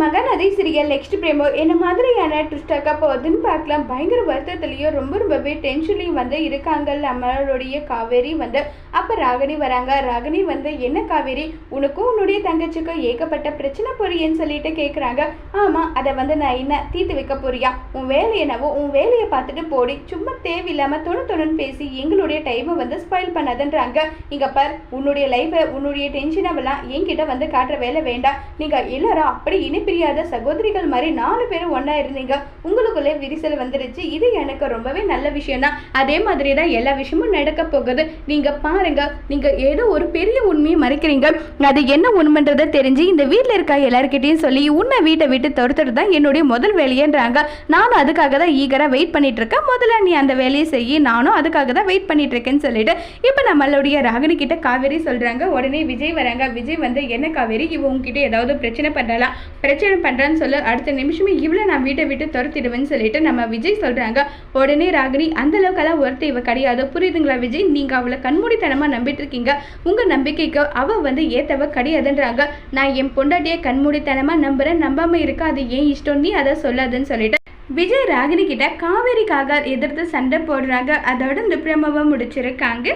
Mahanadi serial next பிரேமோ. என்ன மாதிரியான ட்விஸ்டாக்கா போகுதுன்னு பார்க்கலாம். பயங்கர வருத்தத்துலேயும் ரொம்ப ரொம்பவே டென்ஷன்லையும் வந்து இருக்காங்க நம்மளுடைய காவேரி வந்து அப்போ ராகினி வராங்க. ராகினி வந்து என்ன காவேரி? உனக்கும் உன்னுடைய தங்கச்சிக்கும் ஏகப்பட்ட பிரச்சனை புரியுன்னு சொல்லிட்டு கேட்குறாங்க ஆமாம் அதை வந்து நான் என்ன தீர்த்து வைக்க போறியா? உன் வேலை என்னவோ உன் வேலையை பார்த்துட்டு போடி. சும்மா தேவையில்லாமல் தொணு தொணுன்னு பேசி எங்களுடைய டைமை வந்து ஸ்பாயில் பண்ணாதன்றாங்க. இங்கே பார் உன்னுடைய லைஃப்பை உன்னுடைய டென்ஷனவெல்லாம் என்கிட்ட வந்து காட்டுற வேலை வேண்டாம். நீங்கள் எல்லாரும் அப்படி இணைப்பிரியாத சகோதரிகள் மாதிரி நாலு பேரும் ஒன்றா இருந்தீங்க. உங்களுக்குள்ளே விரிசல் வந்துருச்சு. இது எனக்கு ரொம்பவே நல்ல விஷயம் தான் அதே மாதிரி தான் எல்லா விஷயமும் நடக்க போகுது. நீங்கள் பாருங்க. நீங்கள் ஏதோ ஒரு பெரிய உண்மையை மறைக்கிறீங்க. அது என்ன உண்மைன்றதை தெரிஞ்சு இந்த வீட்டில் இருக்க எல்லாருக்கிட்டையும் சொல்லி உன்னை வீட்டை விட்டு துரத்துறது தான் என்னுடைய முதல் வேலையன்றாங்க. நானும் அதுக்காக தான் ஈகராக வெயிட் பண்ணிட்டு இருக்கேன் முதல்ல நீ அந்த வேலையை செய்ய நானும் அதுக்காக தான் வெயிட் பண்ணிட்டு இருக்கேன்னு சொல்லிட்டு இப்போ நம்மளுடைய ராகினி கிட்ட காவேரி சொல்றாங்க. உடனே விஜய் வராங்க. விஜய் வந்து என்ன காவேரி? இவங்க உங்ககிட்ட ஏதாவது பிரச்சனை பண்ணலாம் பிரச்சனை பண்ணுறான்னு சொல்ல. அடுத்த நிமிஷமே இவ்வளோ நான் வீட்டை விட்டு துரத்திடுவேன்னு சொல்லிட்டு நம்ம விஜய் சொல்கிறாங்க உடனே ராகினி அந்த அளவுக்கெல்லாம் ஒருத்தர் இவ கிடையாது. புரியுதுங்களா விஜய்? நீங்கள் அவளை கண்மூடித்தனமாக நம்பிட்டு இருக்கீங்க. உங்கள் நம்பிக்கைக்கு அவள் வந்து ஏத்தவ கிடையாதுன்றாங்க. நான் என் பொண்டாட்டியை கண்மூடித்தனமாக நம்புறேன். நம்பாமல் இருக்க அது ஏன் இஷ்டம்? நீ அதை சொல்லாதுன்னு சொல்லிட்டு விஜய் ராகினி கிட்ட காவேரிக்காக எதிர்த்து சண்டை போடுறாங்க. அதோட இந்த பிரமவை முடிச்சிருக்காங்க.